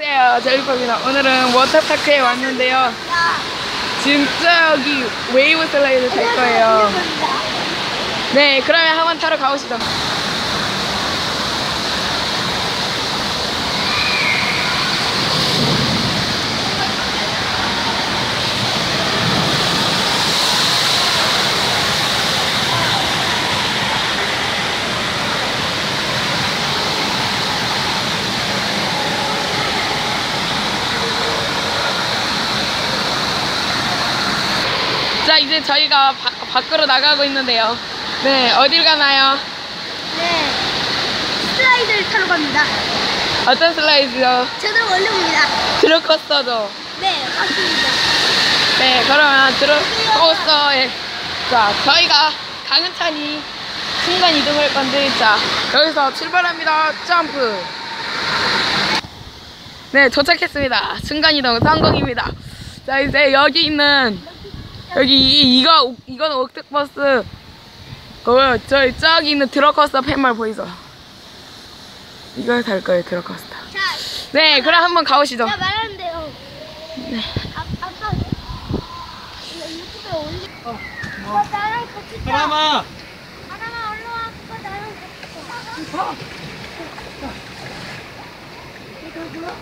안녕하세요 제리팝입니다. 오늘은 워터파크에 왔는데요. 지금 저기 웨이브 슬라이드 탈 거예요. 네 그러면 한번 타러 가보시죠 자 이제 저희가 바- 밖으로 나가고 있는데요 네 어딜 가나요? 네. 슬라이드를 타러 갑니다. 어떤 슬라이드요? 저는 원룸입니다. 드루커스터죠 네, 맞습니다. 네 그러면 드루커스터에 자 저희가 강은찬이 순간 이동할 건데 자 여기서 출발합니다 점프 네 도착했습니다 순간 이동 성공입니다 자 이제 여기 있는 여기 이, 이거 이거는 옥택버스 그 저기 저기 있는 드러커스터 팻말 보이죠? 이걸 탈 거예요 드러커스터 자, 네 그럼 한번 가보시죠 제가 말하는데요. 네. 아, 유튜브에 올리. 어, 뭐? 나랑 같이 타. 사람아 하나만 얼른 와. 오빠 나랑 같이 타. 이거 뭐야?